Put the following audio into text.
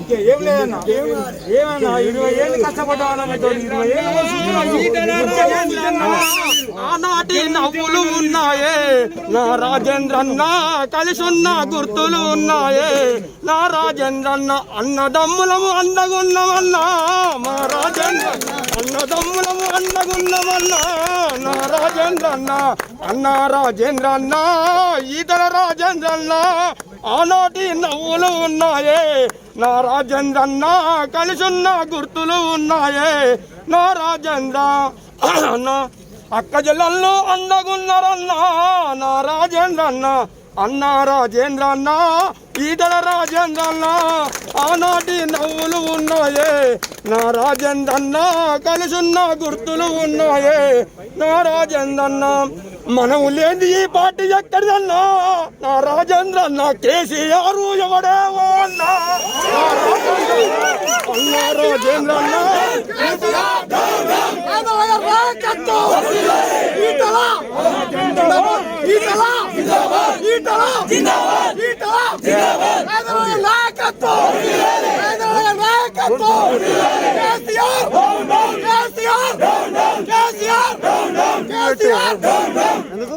ఇంకా ఏం లేదన్నా? ఏమన్నా? ఇరవై ఏళ్ళు కష్టపడ్డ ఏళ్ళు ఆనాటి నవ్వులు ఉన్నాయే. నా రాజేంద్రన్న కలిసున్న గుర్తులు ఉన్నాయే. నా రాజేంద్రన్న అన్నదమ్ములము అందగున్నమన్నా మా రాజేంద్ర అన్నదమ్ములము అందగున్నమన్నా నా రాజేంద్రన్న అన్న రాజేంద్రన్న రాజేంద్ర రాజేంద్రన్న ఆనాటి నవ్వులు ఉన్నాయే. నా రాజేంద్రన్న కలిసున్న గుర్తులు ఉన్నాయే. నా రాజేంద్ర అన్న అక్క జిల్లల్లో అందగున్నారన్నా నా రాజేంద్ర అన్న అన్న రాజేంద్ర అన్న ఈటల రాజేంద్ర అన్న ఆనాటి నవ్వులు ఉన్నాయే. నా రాజేంద్ర అన్న కలిసున్న గుర్తులు ఉన్నాయే. నా రాజేంద్ర అన్న మనం లేని ఈ పార్టీ ఎక్కడిదన్నా? నా రాజేంద్ర అన్న కేసీఆర్ ఎవడేవో అన్న? అన్న రాజేంద్ర అన్న ఎందుకు?